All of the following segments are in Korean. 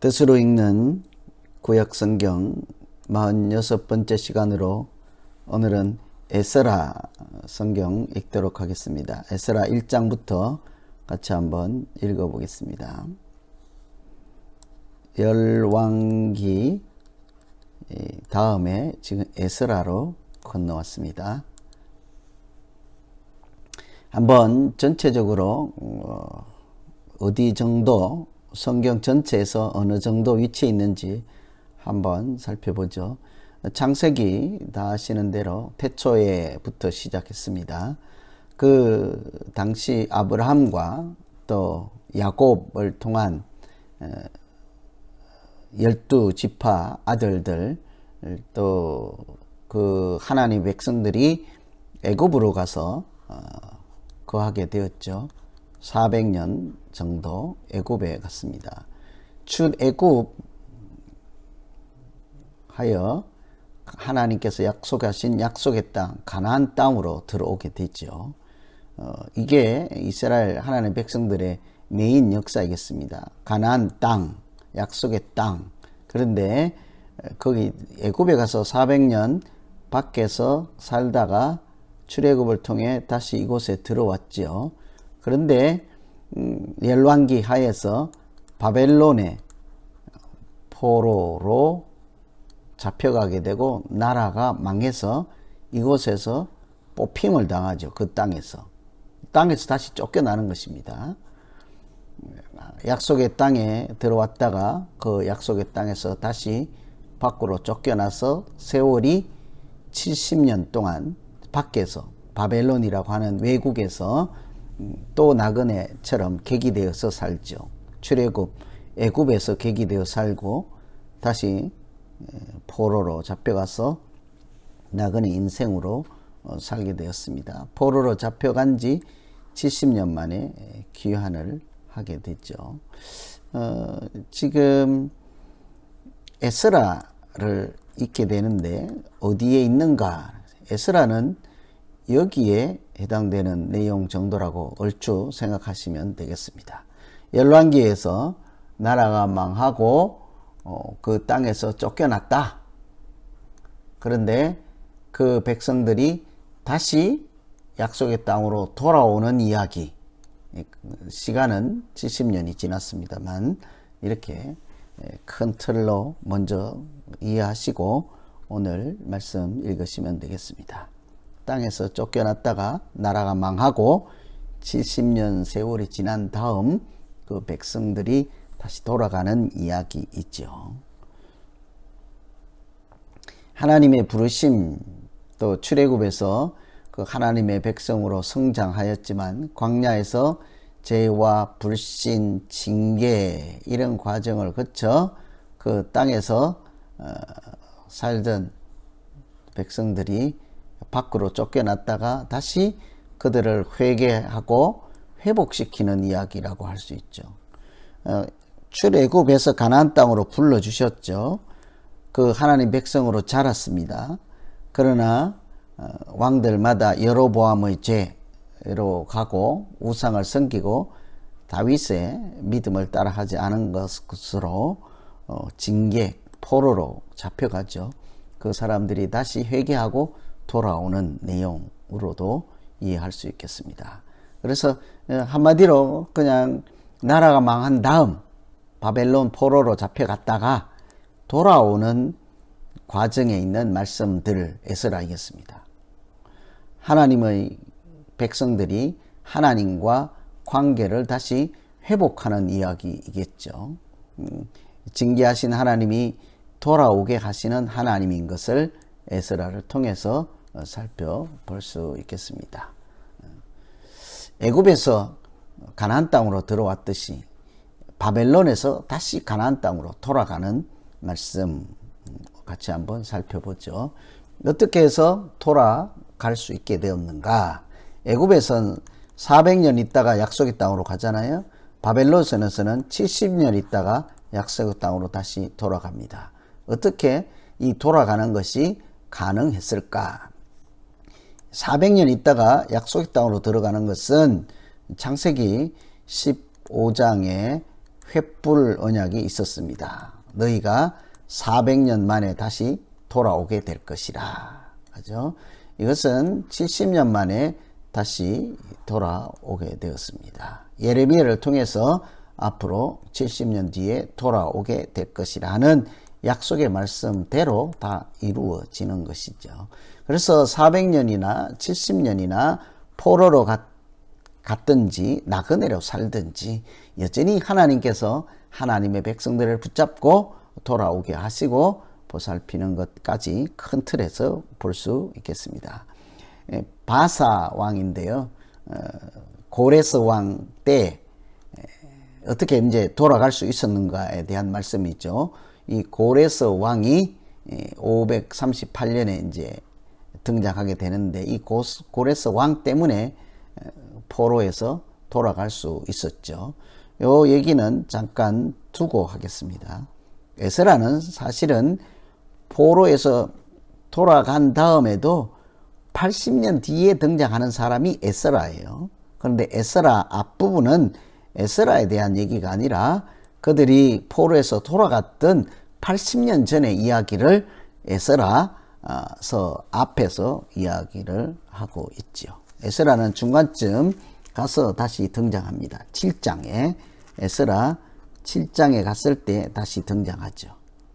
뜻으로 읽는 구약 성경 46번째 시간으로 오늘은 에스라 성경 읽도록 하겠습니다. 에스라 1장부터 같이 한번 읽어 보겠습니다. 열왕기 다음에 지금 에스라로 건너왔습니다. 한번 전체적으로 어, 어디 정도 성경 전체에서 어느 정도 위치에 있는지 한번 살펴보죠. 창세기 다 아시는 대로 태초에부터 시작했습니다. 그 당시 아브라함과 또 야곱을 통한 열두 지파 아들들 또 그 하나님 백성들이 애굽으로 가서 어, 거하게 되었죠. 400년 정도 애굽에 갔습니다. 출애굽 하여 하나님께서 약속하신 약속의 땅 가나안 땅으로 들어오게 되죠. 어, 이게 이스라엘 하나님 백성들의 메인 역사이겠습니다. 가나안 땅, 약속의 땅. 그런데 거기 애굽에 가서 400년 밖에서 살다가 출애굽을 통해 다시 이곳에 들어왔지요. 그런데 음, 열왕기 하에서 바벨론의 포로로 잡혀가게 되고 나라가 망해서 이곳에서 뽑힘을 당하죠. 그 땅에서. 땅에서 다시 쫓겨나는 것입니다. 약속의 땅에 들어왔다가 그 약속의 땅에서 다시 밖으로 쫓겨나서 세월이 70년 동안 밖에서 바벨론이라고 하는 외국에서 또 나그네처럼 객이되어서 살죠. 출애굽 애굽에서 객이되어 살고 다시 포로로 잡혀가서 나그네 인생으로 어, 살게 되었습니다. 포로로 잡혀간 지 70년 만에 귀환을 하게 됐죠. 어, 지금 에스라를 읽게 되는데 어디에 있는가? 에스라는 여기에 해당되는 내용 정도라고 얼추 생각하시면 되겠습니다. 열왕기에서 나라가 망하고 어, 그 땅에서 쫓겨났다. 그런데 그 백성들이 다시 약속의 땅으로 돌아오는 이야기. 시간은 70년이 지났습니다만 이렇게 큰 틀로 먼저 이해하시고 오늘 말씀 읽으시면 되겠습니다. 땅에서 쫓겨났다가 나라가 망하고 70년 세월이 지난 다음 그 백성들이 다시 돌아가는 이야기 있죠. 하나님의 부르심 또 출애굽에서 그 하나님의 백성으로 성장하였지만 광야에서 죄와 불신, 징계 이런 과정을 거쳐 그 땅에서 어, 살던 백성들이 밖으로 쫓겨났다가 다시 그들을 회개하고 회복시키는 이야기라고 할 수 있죠. 어, 출애굽에서 가나안 땅으로 불러 주셨죠. 그 하나님 백성으로 자랐습니다. 그러나 어, 왕들마다 여로보암의 죄로 가고 우상을 섬기고 다윗의 믿음을 따라하지 않은 것으로 어, 징계 포로로 잡혀가죠. 그 사람들이 다시 회개하고 돌아오는 내용으로도 이해할 수 있겠습니다. 그래서 어, 한마디로 그냥 나라가 망한 다음 바벨론 포로로 잡혀갔다가 돌아오는 과정에 있는 말씀들을 에스라이겠습니다. 하나님의 백성들이 하나님과 관계를 다시 회복하는 이야기이겠죠. 음, 징계하신 하나님이 돌아오게 하시는 하나님인 것을 에스라를 통해서 살펴볼 수 있겠습니다. 애굽에서 가나안 땅으로 들어왔듯이 바벨론에서 다시 가나안 땅으로 돌아가는 말씀 같이 한번 살펴보죠. 어떻게 해서 돌아갈 수 있게 되었는가? 애굽에서는 400년 있다가 약속의 땅으로 가잖아요. 바벨론에서는 70년 있다가 약속의 땅으로 다시 돌아갑니다. 어떻게 이 돌아가는 것이 가능했을까? 400년 있다가 약속의 땅으로 들어가는 것은 창세기 15장의 횃불 언약이 있었습니다. 너희가 400년 만에 다시 돌아오게 될 것이라. 하죠. 이것은 70년 만에 다시 돌아오게 되었습니다. 예레미야를 통해서 앞으로 70년 뒤에 돌아오게 될 것이라는 약속의 말씀대로 다 이루어지는 것이죠. 그래서 400년이나 70년이나 포로로 갔, 갔든지 나그네로 살든지 여전히 하나님께서 하나님의 백성들을 붙잡고 돌아오게 하시고 보살피는 것까지 큰 틀에서 볼 수 있겠습니다. 예, 바사 왕인데요. 어, 고레스 왕 때 어떻게 이제 돌아갈 수 있었는가에 대한 말씀이 있죠. 이 고레스 왕이 538년에 이제 등장하게 되는데 이 고레스 왕 때문에 포로에서 돌아갈 수 있었죠. 요 얘기는 잠깐 두고 하겠습니다. 에스라는 사실은 포로에서 돌아간 다음에도 80년 뒤에 등장하는 사람이 에스라예요. 그런데 에스라 앞부분은 에스라에 대한 얘기가 아니라 그들이 포로에서 돌아갔던 80년 전의 이야기를 에스라서 앞에서 이야기를 하고 있죠. 에스라는 중간쯤 가서 다시 등장합니다. 7장에 에스라 7장에 갔을 때 다시 등장하죠.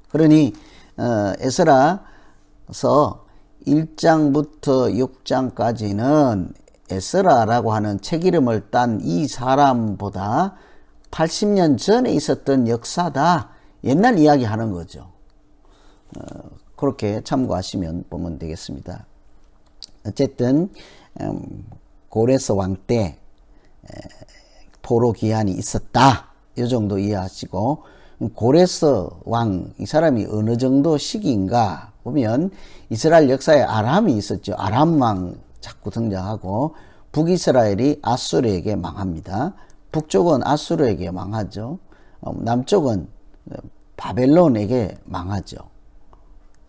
그러니 어, 에스라서 1장부터 6장까지는 에스라라고 하는 책 이름을 딴 이 사람보다 80년 전에 있었던 역사다. 옛날 이야기 하는 거죠. 어, 그렇게 참고하시면 보면 되겠습니다. 어쨌든 음, 고레스 왕 때 포로 기한이 있었다. 이 정도 이해하시고 고레스 왕 이 사람이 어느 정도 시기인가 보면 이스라엘 역사에 아람이 있었죠. 아람 왕 자꾸 등장하고 북이스라엘이 아수르에게 망합니다. 북쪽은 아수르에게 망하죠. 어, 남쪽은 바벨론에게 망하죠.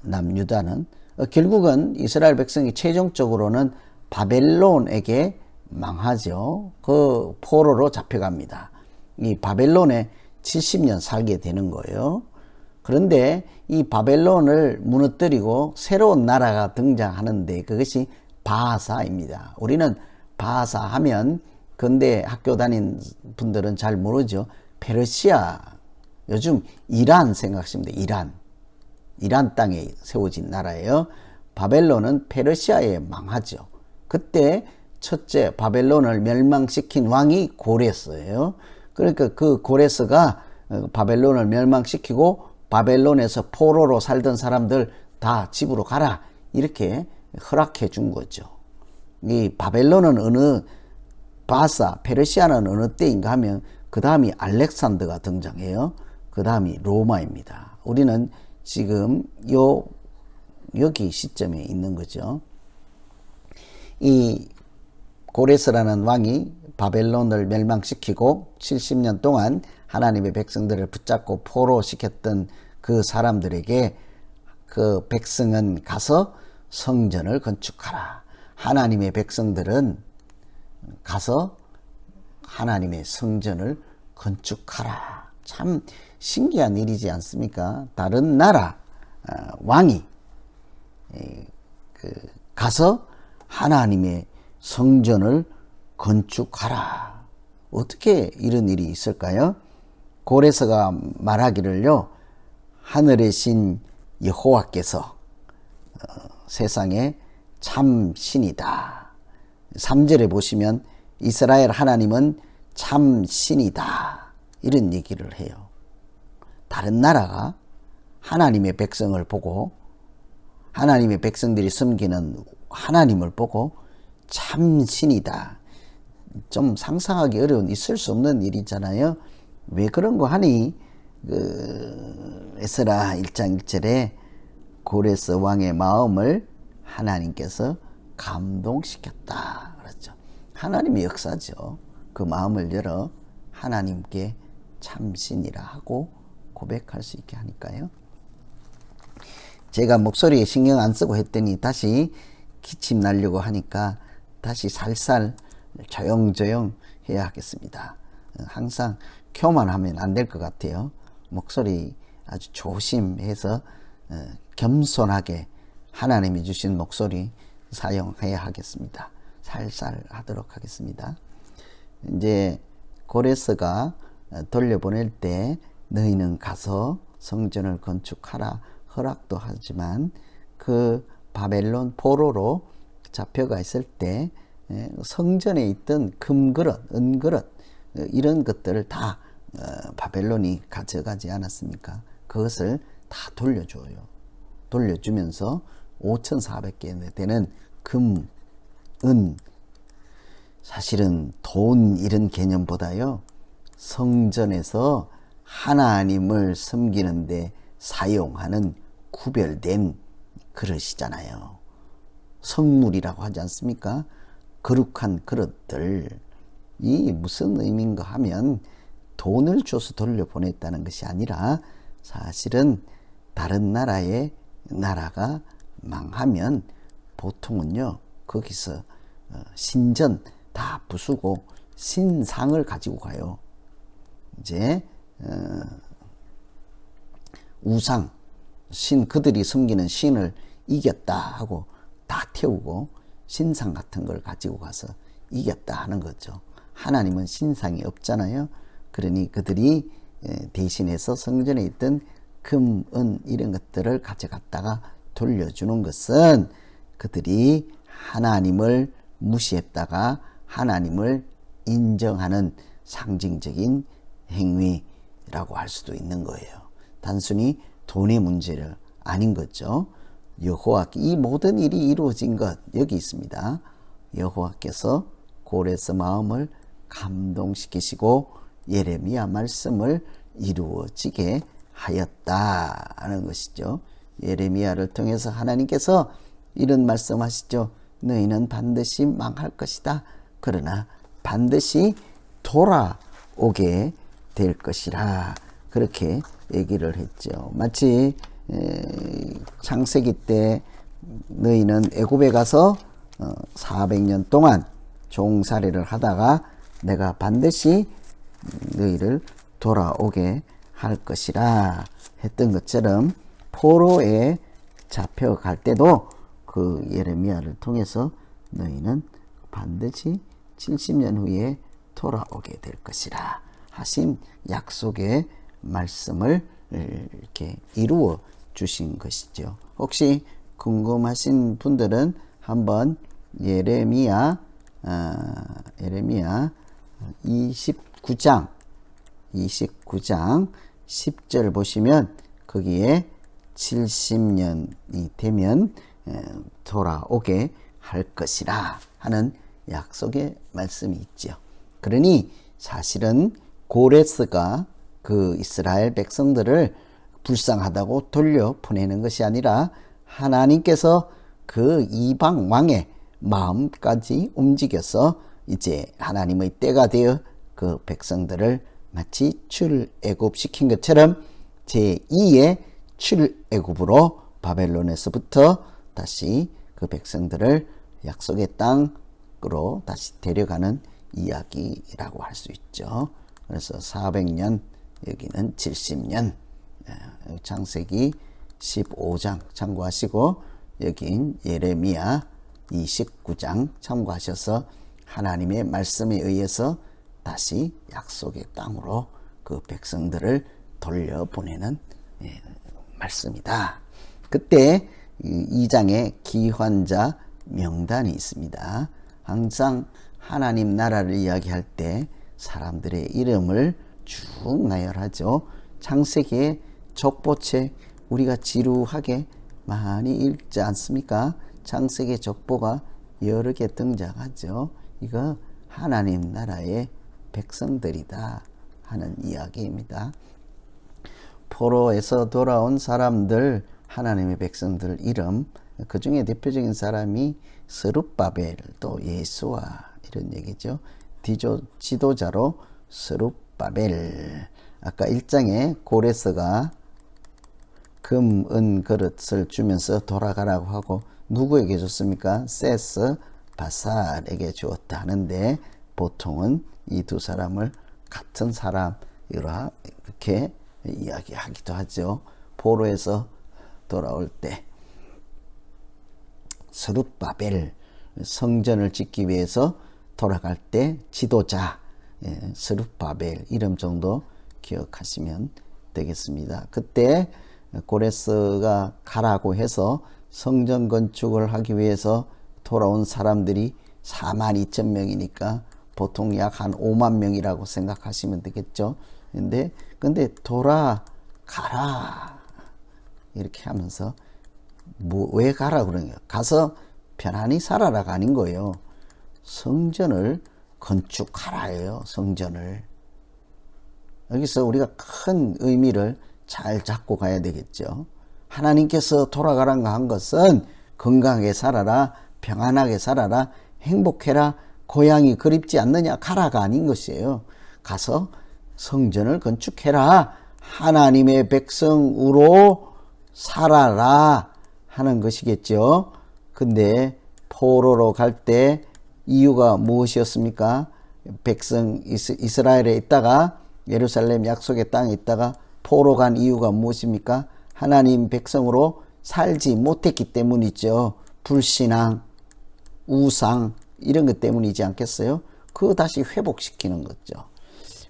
남유다는 어, 결국은 이스라엘 백성이 최종적으로는 바벨론에게 망하죠. 그 포로로 잡혀갑니다. 이 바벨론에 70년 살게 되는 거예요. 그런데 이 바벨론을 무너뜨리고 새로운 나라가 등장하는데 그것이 바사입니다. 우리는 바사 하면 근대 학교 다닌 분들은 잘 모르죠. 페르시아 요즘 이란 생각하시면 돼요. 이란. 이란 땅에 세워진 나라예요. 바벨론은 페르시아에 망하죠. 그때 첫째 바벨론을 멸망시킨 왕이 고레스예요. 그러니까 그 고레스가 바벨론을 멸망시키고 바벨론에서 포로로 살던 사람들 다 집으로 가라 이렇게 허락해 준 거죠. 이 바벨론은 어느 바사 페르시아는 어느 때인가 하면 그 다음이 알렉산더가 등장해요. 그 다음이 로마입니다. 우리는 지금 요 여기 시점에 있는 거죠. 이 고레스라는 왕이 바벨론을 멸망시키고 70년 동안 하나님의 백성들을 붙잡고 포로시켰던 그 사람들에게 그 백성은 가서 성전을 건축하라. 하나님의 백성들은 가서 하나님의 성전을 건축하라. 참 신기한 일이지 않습니까? 다른 나라 어, 왕이 그 가서 하나님의 성전을 건축하라. 어떻게 이런 일이 있을까요? 고레서가 말하기를요, 하늘의 신 여호와께서 어, 세상에 참 신이다. 3절에 보시면 이스라엘 하나님은 참 신이다. 이런 얘기를 해요. 다른 나라가 하나님의 백성을 보고 하나님의 백성들이 섬기는 하나님을 보고 참 신이다. 좀 상상하기 어려운 있을 수 없는 일이잖아요. 왜 그런 거 하니? 그 에스라 1장 1절에 고레스 왕의 마음을 하나님께서 감동시켰다. 그렇죠. 하나님의 역사죠. 그 마음을 열어 하나님께 참신이라 하고 고백할 수 있게 하니까요. 제가 목소리에 신경 안 쓰고 했더니 다시 기침 날려고 하니까 다시 살살 조용조용 해야 하겠습니다. 항상 교만하면 안 될 것 같아요. 목소리 아주 조심해서 어, 겸손하게 하나님이 주신 목소리 사용해야 하겠습니다. 살살 하도록 하겠습니다. 이제 고레스가 돌려보낼 때 너희는 가서 성전을 건축하라 허락도 하지만 그 바벨론 포로로 잡혀가 있을 때 예, 성전에 있던 금그릇, 은그릇 어, 이런 것들을 다 어, 바벨론이 가져가지 않았습니까? 그것을 다 돌려줘요. 돌려주면서 5,400개 되는 금, 은, 사실은 돈 이런 개념보다요, 성전에서 하나님을 섬기는데 사용하는 구별된 그릇이잖아요. 성물이라고 하지 않습니까? 거룩한 그릇들. 이 무슨 의미인가 하면 돈을 줘서 돌려보냈다는 것이 아니라 사실은 다른 나라의 나라가 망하면 보통은요, 거기서 어, 신전 다 부수고 신상을 가지고 가요. 이제, 어, 우상, 신, 그들이 섬기는 신을 이겼다 하고 다 태우고 신상 같은 걸 가지고 가서 이겼다 하는 거죠. 하나님은 신상이 없잖아요. 그러니 그들이 대신해서 성전에 있던 금, 은 이런 것들을 가져갔다가 돌려주는 것은 그들이 하나님을 무시했다가 하나님을 인정하는 상징적인 행위라고 할 수도 있는 거예요. 단순히 돈의 문제를 아닌 거죠. 여호와께 이 모든 일이 이루어진 것 여기 있습니다. 여호와께서 고레스 마음을 감동시키시고 예레미야 말씀을 이루어지게 하였다 하는 것이죠. 예레미야를 통해서 하나님께서 이런 말씀하시죠. 너희는 반드시 망할 것이다. 그러나 반드시 돌아오게 될 것이라. 그렇게 얘기를 했죠. 마치 창세기 때 너희는 애굽에 가서 400년 어, 동안 종살이를 하다가 내가 반드시 너희를 돌아오게 할 것이라 했던 것처럼 포로에 잡혀갈 때도 그 예레미야를 통해서 너희는 반드시 70년 후에 돌아오게 될 것이라 하신 약속의 말씀을 이렇게 이루어 주신 것이죠. 혹시 궁금하신 분들은 한번 예레미야 어, 예레미야 29장 29장 10절 보시면 거기에 70년이 되면 돌아오게 할 것이라 하는 약속의 말씀이 있죠. 그러니 사실은 고레스가 그 이스라엘 백성들을 불쌍하다고 돌려 보내는 것이 아니라 하나님께서 그 이방 왕의 마음까지 움직여서 이제 하나님의 때가 되어 그 백성들을 마치 출애굽시킨 것처럼 제2의 출애굽으로 바벨론에서부터 다시 그 백성들을 약속의 땅으로 다시 데려가는 이야기라고 할 수 있죠. 그래서 400년 여기는 70년 창세기 15장 참고하시고 여긴 예레미야 29장 참고하셔서 하나님의 말씀에 의해서 다시 약속의 땅으로 그 백성들을 돌려보내는 예, 말씀이다. 그때 이 장에 기환자 명단이 있습니다. 항상 하나님 나라를 이야기할 때 사람들의 이름을 쭉 나열하죠. 창세기의 족보책 우리가 지루하게 많이 읽지 않습니까? 창세기 족보가 여러 개 등장하죠. 이거 하나님 나라의 백성들이다 하는 이야기입니다. 포로에서 돌아온 사람들 하나님의 백성들 이름 그 중에 대표적인 사람이 스룹바벨 또 예수와 이런 얘기죠. 디조, 지도자로 스룹바벨 아까 1장에 고레스가 금, 은 그릇을 주면서 돌아가라고 하고 누구에게 줬습니까? 세스 바살에게 주었다 하는데 보통은 이 두 사람을 같은 사람 이렇게 이야기하기도 하죠. 포로에서 돌아올 때 스룹바벨 성전을 짓기 위해서 돌아갈 때 지도자 예, 스룹바벨 이름 정도 기억하시면 되겠습니다. 그때 고레스가 가라고 해서 성전 건축을 하기 위해서 돌아온 사람들이 4만 2천 명이니까 보통 약 한 5만 명이라고 생각하시면 되겠죠. 근데 근데 돌아가라 이렇게 하면서 뭐 왜 가라 그러냐 가서 편안히 살아라가 아닌 거예요. 성전을 건축하라예요. 성전을 여기서 우리가 큰 의미를 잘 잡고 가야 되겠죠. 하나님께서 돌아가란가 한 것은 건강하게 살아라, 평안하게 살아라, 행복해라, 고향이 그립지 않느냐, 가라가 아닌 것이에요. 가서 성전을 건축해라, 하나님의 백성으로 살아라 하는 것이겠죠. 근데 포로로 갈 때 이유가 무엇이었습니까? 백성 이스라엘에 있다가 예루살렘 약속의 땅에 있다가 포로 간 이유가 무엇입니까? 하나님 백성으로 살지 못했기 때문이죠. 불신앙, 우상 이런 것 때문이지 않겠어요? 그거 다시 회복시키는 거죠.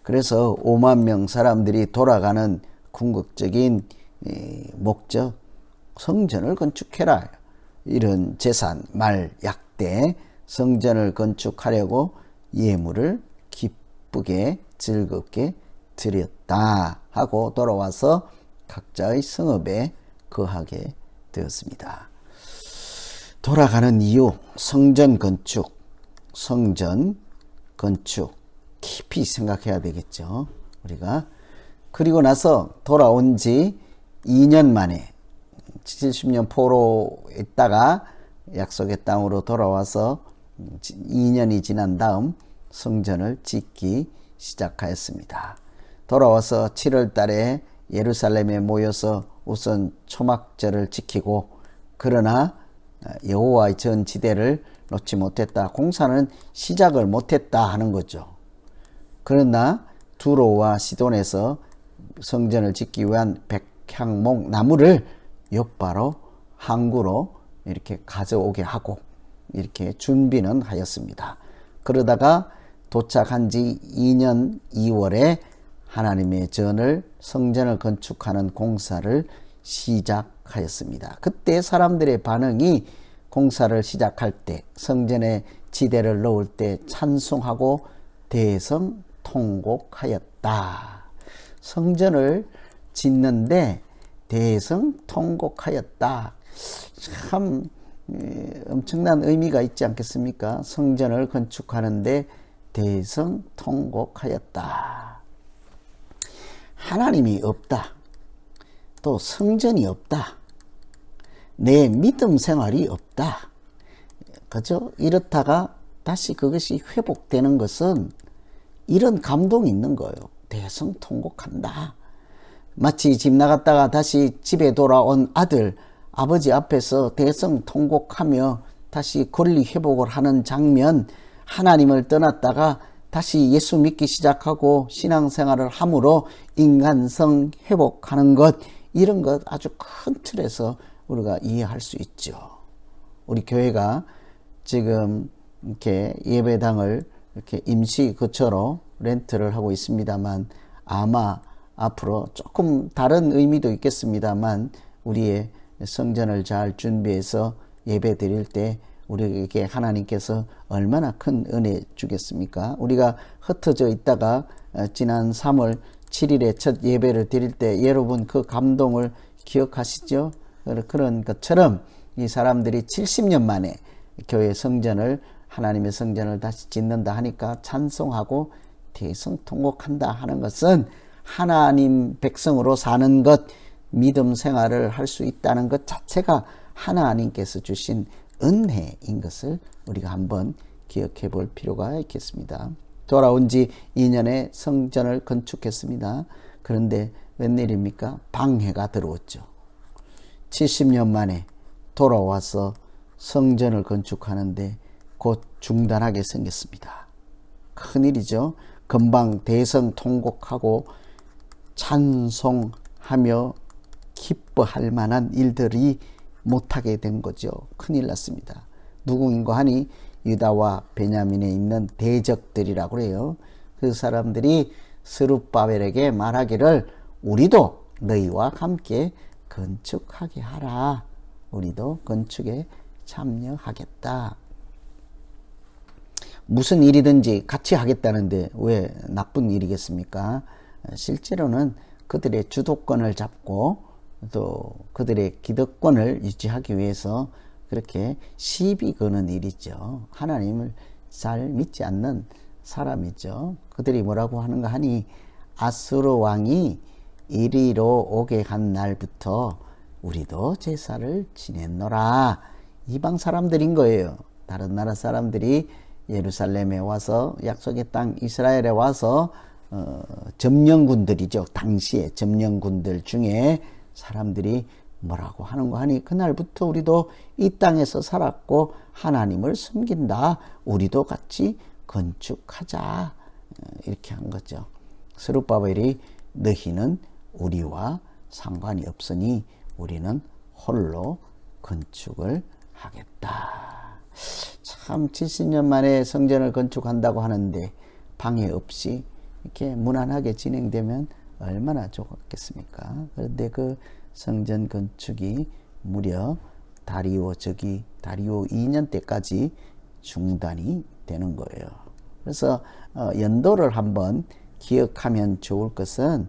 그래서 5만 명 사람들이 돌아가는 궁극적인 목적 성전을 건축해라. 이런 재산, 말, 약대 성전을 건축하려고 예물을 기쁘게 즐겁게 드렸다 하고 돌아와서 각자의 성읍에 거하게 되었습니다. 돌아가는 이유, 성전 건축, 성전 건축 깊이 생각해야 되겠죠. 우리가 그리고 나서 돌아온 지 2년 만에 70년 포로 있다가 약속의 땅으로 돌아와서 2년이 지난 다음 성전을 짓기 시작하였습니다. 돌아와서 7월 달에 예루살렘에 모여서 우선 초막절을 지키고 그러나 여호와의 전 지대를 놓지 못했다. 공사는 시작을 못했다 하는 거죠. 그러나 두로와 시돈에서 성전을 짓기 위한 백향목 나무를 옆바로 항구로 이렇게 가져오게 하고 이렇게 준비는 하였습니다. 그러다가 도착한 지 2년 2월에 하나님의 전을 성전을 건축하는 공사를 시작하였습니다. 그때 사람들의 반응이 공사를 시작할 때 성전에 지대를 넣을 때 찬송하고 대성 통곡하였다. 성전을 짓는데 대성 통곡하였다. 참 엄청난 의미가 있지 않겠습니까? 성전을 건축하는데 대성 통곡하였다. 하나님이 없다. 또 성전이 없다. 내 믿음 생활이 없다. 그죠? 이렇다가 다시 그것이 회복되는 것은 이런 감동이 있는 거예요. 대성 통곡한다. 마치 집 나갔다가 다시 집에 돌아온 아들, 아버지 앞에서 대성 통곡하며 다시 권리 회복을 하는 장면, 하나님을 떠났다가 다시 예수 믿기 시작하고 신앙생활을 함으로 인간성 회복하는 것, 이런 것 아주 큰 틀에서 우리가 이해할 수 있죠. 우리 교회가 지금 이렇게 예배당을 이렇게 임시 거처로 렌트를 하고 있습니다만 아마 앞으로 조금 다른 의미도 있겠습니다만 우리의 성전을 잘 준비해서 예배 드릴 때 우리에게 하나님께서 얼마나 큰 은혜 주겠습니까? 우리가 흩어져 있다가 어, 지난 3월 7일에 첫 예배를 드릴 때 여러분 그 감동을 기억하시죠? 그런 것처럼 이 사람들이 70년 만에 교회 성전을 하나님의 성전을 다시 짓는다 하니까 찬송하고 대성통곡한다 하는 것은 하나님 백성으로 사는 것, 믿음 생활을 할 수 있다는 것 자체가 하나님께서 주신 은혜인 것을 우리가 한번 기억해 볼 필요가 있겠습니다. 돌아온 지 2년에 성전을 건축했습니다. 그런데 웬일입니까? 방해가 들어왔죠. 70년 만에 돌아와서 성전을 건축하는데 곧 중단하게 생겼습니다. 큰일이죠. 금방 대성 통곡하고 찬송하며 기뻐할 만한 일들이 못하게 된 거죠. 큰일 났습니다. 누구인가 하니 유다와 베냐민에 있는 대적들이라고 그래요. 그 사람들이 스룹바벨에게 말하기를 우리도 너희와 함께 건축하게 하라. 우리도 건축에 참여하겠다. 무슨 일이든지 같이 하겠다는데 왜 나쁜 일이겠습니까? 실제로는 그들의 주도권을 잡고 또 그들의 기득권을 유지하기 위해서 그렇게 시비 거는 일이죠. 하나님을 잘 믿지 않는 사람이죠. 그들이 뭐라고 하는가 하니 아수르 왕이 이리로 오게 한 날부터 우리도 제사를 지냈노라. 이방 사람들인 거예요. 다른 나라 사람들이 예루살렘에 와서 약속의 땅 이스라엘에 와서 어, 점령군들이죠. 당시에 점령군들 중에 사람들이 뭐라고 하는 거 하니 그날부터 우리도 이 땅에서 살았고 하나님을 섬긴다. 우리도 같이 건축하자. 어, 이렇게 한 거죠. 스룹바벨이 너희는 우리와 상관이 없으니 우리는 홀로 건축을 하겠다. 참 70년 만에 성전을 건축한다고 하는데 방해 없이 이렇게 무난하게 진행되면 얼마나 좋겠습니까? 그런데 그 성전 건축이 무려 다리오 저기 다리오 2년 때까지 중단이 되는 거예요. 그래서 어, 연도를 한번 기억하면 좋을 것은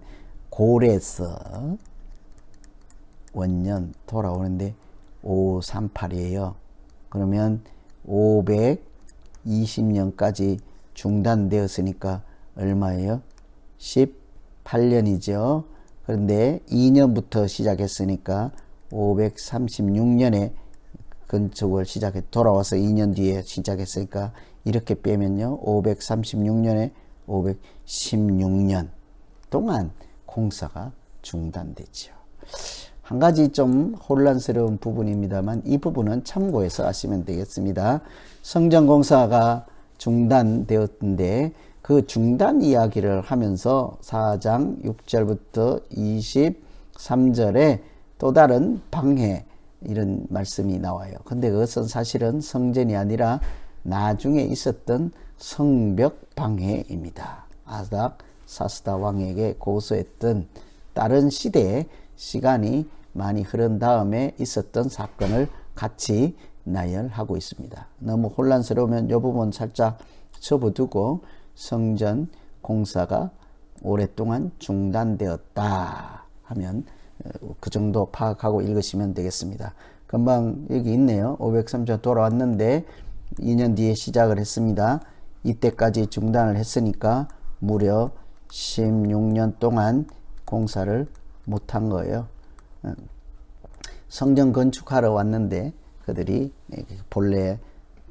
고래서 원년 돌아오는데 538이에요. 그러면 520년까지 중단되었으니까 얼마예요? 18년이죠. 그런데 2년부터 시작했으니까 536년에 건축을 시작해 돌아와서 2년 뒤에 시작했으니까 이렇게 빼면요. 536년에 516년 동안 공사가 중단되죠. 한 가지 좀 혼란스러운 부분입니다만 이 부분은 참고해서 하시면 되겠습니다. 성전공사가 중단되었는데 그 중단 이야기를 하면서 4장 6절부터 23절에 또 다른 방해 이런 말씀이 나와요. 근데 그것은 사실은 성전이 아니라 나중에 있었던 성벽 방해입니다. 아닥 사스다 왕에게 고소했던 다른 시대의 시간이 많이 흐른 다음에 있었던 사건을 같이 나열하고 있습니다. 너무 혼란스러우면 이 부분 살짝 접어두고 성전 공사가 오랫동안 중단되었다 하면 어, 그 정도 파악하고 읽으시면 되겠습니다. 금방 여기 있네요. 503년 돌아왔는데 2년 뒤에 시작을 했습니다. 이때까지 중단을 했으니까 무려 16년 동안 공사를 못한 거예요. 어, 성전 건축하러 왔는데 그들이 본래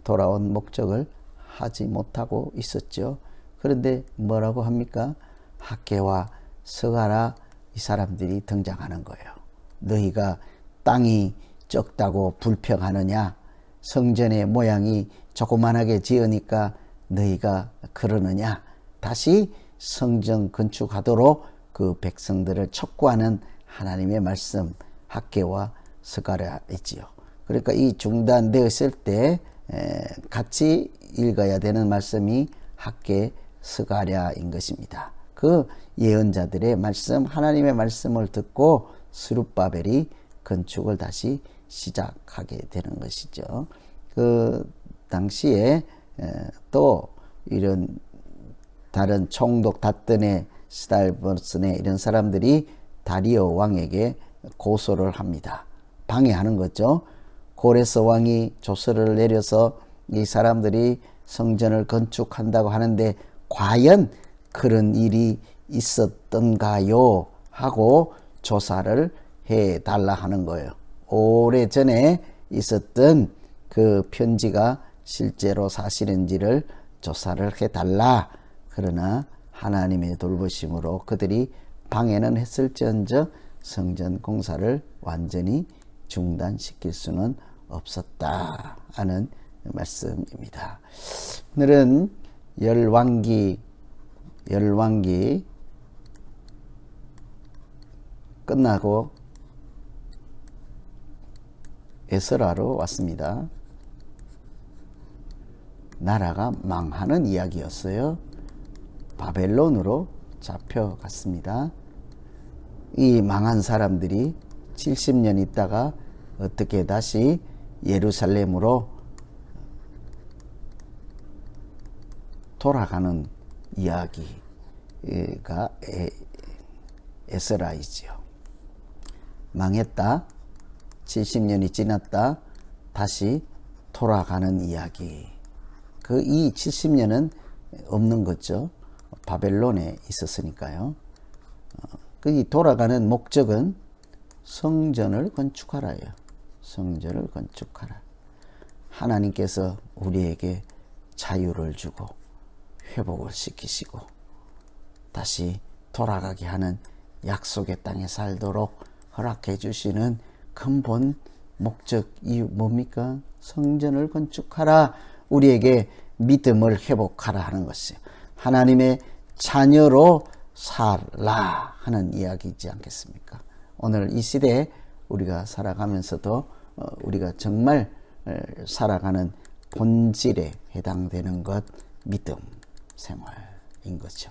돌아온 목적을 하지 못하고 있었죠. 그런데 뭐라고 합니까? 학계와 서가라 이 사람들이 등장하는 거예요. 너희가 땅이 적다고 불평하느냐? 성전의 모양이 조그만하게 지으니까 너희가 그러느냐? 다시 성전 건축하도록 그 백성들을 촉구하는 하나님의 말씀 학계와 서가라 있지요. 그러니까 이 중단되었을 때 같이 읽어야 되는 말씀이 학계 스가랴인 것입니다. 그 예언자들의 말씀, 하나님의 말씀을 듣고 스룹바벨이 건축을 다시 시작하게 되는 것이죠. 그 당시에 또 이런 다른 총독 다뜬의 스달버슨의 이런 사람들이 다리오 왕에게 고소를 합니다. 방해하는 거죠. 고레스 왕이 조서를 내려서 이 사람들이 성전을 건축한다고 하는데 과연 그런 일이 있었던가요? 하고 조사를 해 달라 하는 거예요. 오래 전에 있었던 그 편지가 실제로 사실인지를 조사를 해 달라. 그러나 하나님의 돌보심으로 그들이 방해는 했을지언정 성전 공사를 완전히 중단시킬 수는 없었다 하는 말씀입니다. 오늘은 열왕기 열왕기 끝나고 에스라로 왔습니다. 나라가 망하는 이야기였어요. 바벨론으로 잡혀갔습니다. 이 망한 사람들이 70년 있다가 어떻게 다시 예루살렘으로 돌아가는 이야기가 에- 에스라이지요. 망했다. 70년이 지났다. 다시 돌아가는 이야기. 그 이 70년은 없는 거죠. 바벨론에 있었으니까요. 그이 돌아가는 목적은 성전을 건축하라요. 성전을 건축하라. 하나님께서 우리에게 자유를 주고 회복을 시키시고 다시 돌아가게 하는 약속의 땅에 살도록 허락해 주시는 근본 목적 이유 뭡니까? 성전을 건축하라. 우리에게 믿음을 회복하라 하는 것이에요. 하나님의 자녀로 살라 하는 이야기이지 않겠습니까? 오늘 이 시대에 우리가 살아가면서도 어, 우리가 정말 어, 살아가는 본질에 해당되는 것 믿음 생활인 거죠.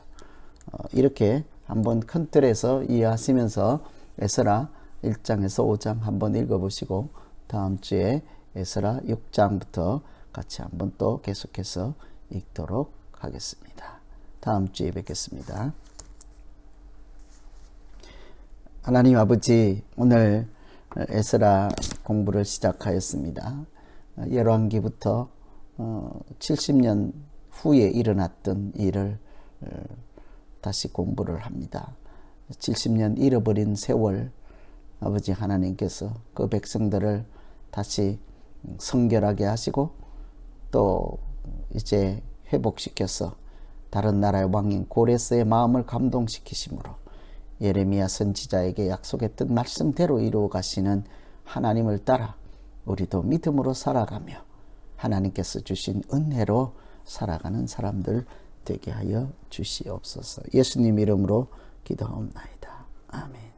어, 이렇게 한번 큰 틀에서 이해하시면서 에스라 1장에서 5장 한번 읽어보시고 다음 주에 에스라 6장부터 같이 한번 또 계속해서 읽도록 하겠습니다. 다음 주에 뵙겠습니다. 하나님 아버지 오늘 에스라 공부를 시작하였습니다. 열왕기부터 70년 후에 일어났던 일을 어, 다시 공부를 합니다. 70년 잃어버린 세월 아버지 하나님께서 그 백성들을 다시 성결하게 하시고 또 이제 회복시켜서 다른 나라의 왕인 고레스의 마음을 감동시키심으로 예레미야 선지자에게 약속했던 말씀대로 이루어 가시는 하나님을 따라 우리도 믿음으로 살아가며 하나님께서 주신 은혜로 살아가는 사람들 되게 하여 주시옵소서. 예수님 이름으로 기도하옵나이다. 아멘.